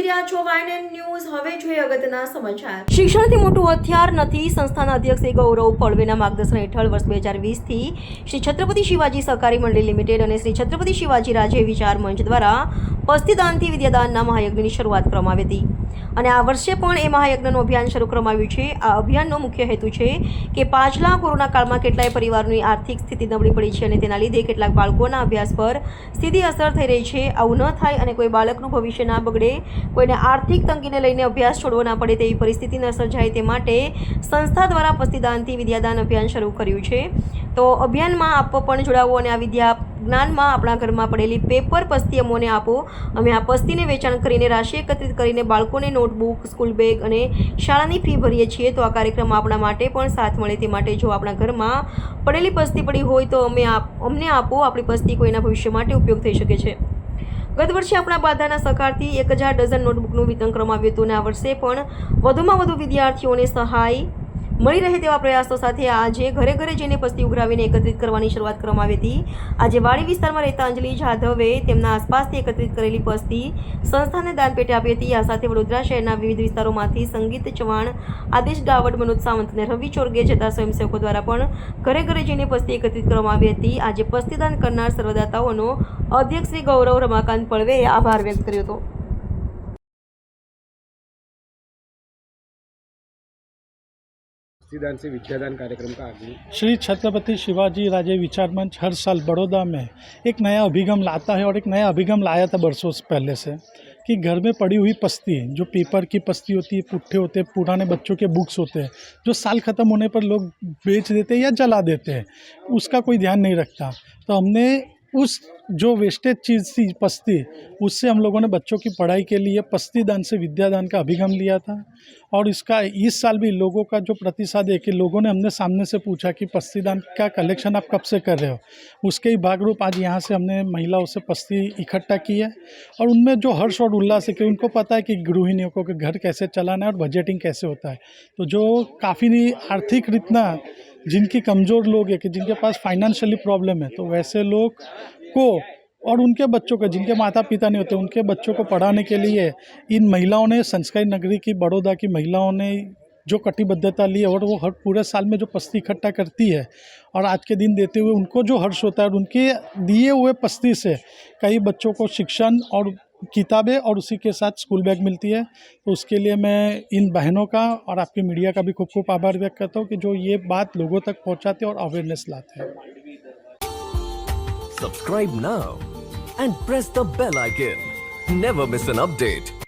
જોઈ રહ્યા છો વાયન ન્યૂઝ, હવે જોઈએ અગત્યના સમાચાર. શિક્ષણથી મોટું હથિયાર નથી, સંસ્થાના અધ્યક્ષ ગૌરવ પળવેના માર્ગદર્શન હેઠળ વર્ષ બે હજાર વીસથી શ્રી છત્રપતિ શિવાજી સહકારી મંડળી લિમિટેડ અને શ્રી છત્રપતિ શિવાજી રાજે વિચાર મંચ દ્વારા પસ્તીદાનથી વિદ્યાદાનના મહાયજ્ઞની શરૂઆત કરવામાં હતી. અને આ વર્ષે પણ એ મહાયજ્ઞનું અભિયાન શરૂ કરવામાં આવ્યું છે. આ અભિયાનનો મુખ્ય હેતુ છે કે પાછલા કોરોના કાળમાં કેટલાય પરિવારોની આર્થિક સ્થિતિ નબળી પડી છે અને તેના લીધે કેટલાક બાળકોના અભ્યાસ પર સીધી અસર થઈ રહી છે. આવું ન થાય અને કોઈ બાળકનું ભવિષ્ય ના બગડે, કોઈને આર્થિક તંગીને લઈને અભ્યાસ છોડવો ના પડે તેવી પરિસ્થિતિ ન સર્જાય તે માટે સંસ્થા દ્વારા પસ્તીદાનથી વિદ્યાદાન અભિયાન શરૂ કર્યું છે. તો અભિયાનમાં આપ પણ જોડાવો અને આ વિદ્યા જ્ઞાનમાં આપણા ઘરમાં પડેલી પેપર પસ્તી અમોને આપો. અમે આ પસ્તીને વેચાણ કરીને રાશિ એકત્રિત કરીને બાળકોને નોટબુક, સ્કૂલ બેગ અને શાળાની ફી ભરીએ છીએ. તો આ કાર્યક્રમ આપણા માટે પણ સાથ મળે તે માટે જો આપણા ઘરમાં પડેલી પસ્તી પડી હોય તો અમે અમને આપો. આપણી પસ્તી કોઈના ભવિષ્ય માટે ઉપયોગ થઈ શકે છે. ગત વર્ષે આપણા બાધાના સહકારથી એક હજાર ડઝન નોટબુકનું વિતરણ કરવામાં આવ્યું હતું અને આ વર્ષે પણ વધુમાં વધુ વિદ્યાર્થીઓને સહાય મળી રહે તેવા પ્રયાસો સાથે આજે ઘરે ઘરે જઈને પસ્તી ઉઘરાવીને એકત્રિત કરવાની શરૂઆત કરવામાં આવી હતી. આજે વાડી વિસ્તારમાં રહેતા અંજલિ જાધવે તેમના આસપાસથી એકત્રિત કરેલી પસ્તી સંસ્થાને દાન પેટે આપી હતી. આ સાથે વડોદરા શહેરના વિવિધ વિસ્તારોમાંથી સંગીત ચવાણ, આદેશ ગાવડ, મનોજ સાવંત અને રવિ ચોરગે જતા સ્વયંસેવકો દ્વારા પણ ઘરે ઘરે જઈને પસ્તી એકત્રિત કરવામાં આવી હતી. આજે પસ્તીદાન કરનાર સર્વદાતાઓનો અધ્યક્ષ શ્રી ગૌરવ રમાકાંત પળવેએ આભાર વ્યક્ત કર્યો હતો. से विद्यादान कार्यक्रम का श्री छत्रपति शिवाजी राजे विचार मंच हर साल बड़ौदा में एक नया अभिगम लाता है और एक नया अभिगम लाया था बरसों पहले से कि घर में पड़ी हुई पस्ती, जो पेपर की पस्ती होती है पुट्ठे होते हैं पुराने बच्चों के बुक्स होते हैं जो साल ख़त्म होने पर लोग बेच देते हैं या जला देते हैं उसका कोई ध्यान नहीं रखता। तो हमने उस जो वेस्टेज चीज़ थी, पस्ती, उससे हम लोगों ने बच्चों की पढ़ाई के लिए पस्ती दान से विद्यादान का अभिगम लिया था। और इसका इस साल भी लोगों का जो प्रतिसाद है कि लोगों ने हमने सामने से पूछा कि पस्ती दान का कलेक्शन आप कब से कर रहे हो? उसके ही भागरूप आज यहाँ से हमने महिलाओं से पस्ती इकट्ठा की है। और उनमें जो हर्ष और उल्लास है कि उनको पता है कि गृहिणियों को घर कैसे चलाना है और बजटिंग कैसे होता है। तो जो काफ़ी आर्थिक रितना जिनकी कमज़ोर लोग हैं, कि जिनके पास फाइनेंशियली प्रॉब्लम है तो वैसे लोग को और उनके बच्चों को, जिनके माता पिता नहीं होते, उनके बच्चों को पढ़ाने के लिए इन महिलाओं ने संस्कारी नगरी की, बड़ौदा की महिलाओं ने जो कटिबद्धता ली है और वो हर पूरे साल में जो पस्ती इकट्ठा करती है और आज के दिन देते हुए उनको जो हर्ष होता है और उनके दिए हुए पस्ती से कई बच्चों को शिक्षण और किताबें और उसी के साथ स्कूल बैग मिलती है। तो उसके लिए मैं इन बहनों का और आपकी मीडिया का भी खूब खूब आभार व्यक्त करता हूँ कि जो ये बात लोगों तक पहुँचाते और अवेयरनेस लाते हैं। Subscribe now and press the bell icon never miss an update.